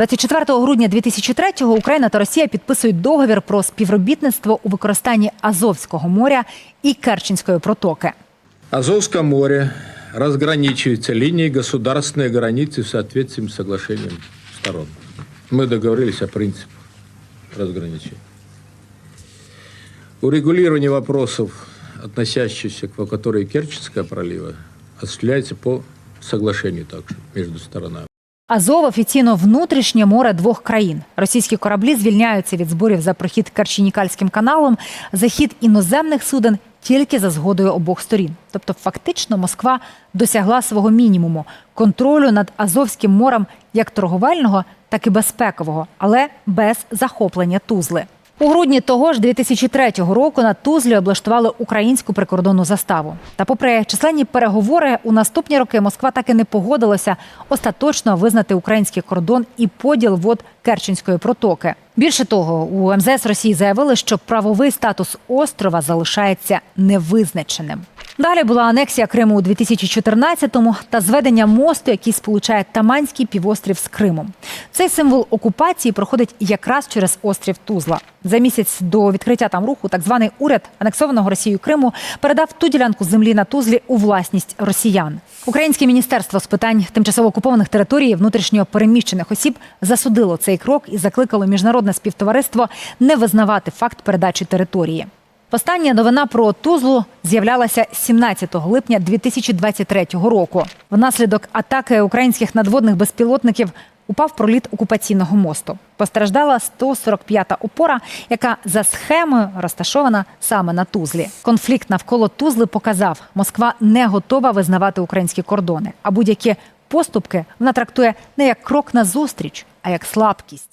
24 грудня 2003-го Україна та Росія підписують договір про співробітництво у використанні Азовського моря і Керченської протоки. Азовское море разграничивается линией государственной границы в соответствии с соглашением сторон. Мы договорились о принципах разграничения. Урегулирование вопросов, относящихся к акватории Керченского пролива, осуществляется по соглашению также между сторонами. Азов офіційно внутрішнє море двох країн. Російські кораблі звільняються від зборів за прохід Керченікальським каналом, захід іноземних суден тільки за згодою обох сторін. Тобто, фактично, Москва досягла свого мінімуму контролю над Азовським морем як торговельного, так і безпекового, але без захоплення Тузли. У грудні того ж 2003 року на Тузлі облаштували українську прикордонну заставу. Та, попри численні переговори, у наступні роки Москва так і не погодилася остаточно визнати український кордон і поділ вод Керченської протоки. Більше того, у МЗС Росії заявили, що правовий статус острова залишається невизначеним. Далі була анексія Криму у 2014-му та зведення мосту, який сполучає Таманський півострів з Кримом. Цей символ окупації проходить якраз через острів Тузла. За місяць до відкриття там руху так званий уряд анексованого Росією Криму передав ту ділянку землі на Тузлі у власність росіян. Українське міністерство з питань тимчасово окупованих територій і внутрішньо переміщених осіб засудило цей крок і закликало міжнародне співтовариство не визнавати факт передачі території. Остання новина про Тузлу з'являлася 17 липня 2023 року. Внаслідок атаки українських надводних безпілотників упав проліт окупаційного мосту. Постраждала 145-та опора, яка за схемою розташована саме на Тузлі. Конфлікт навколо Тузли показав, Москва не готова визнавати українські кордони, а будь-які поступки вона трактує не як крок назустріч, а як слабкість.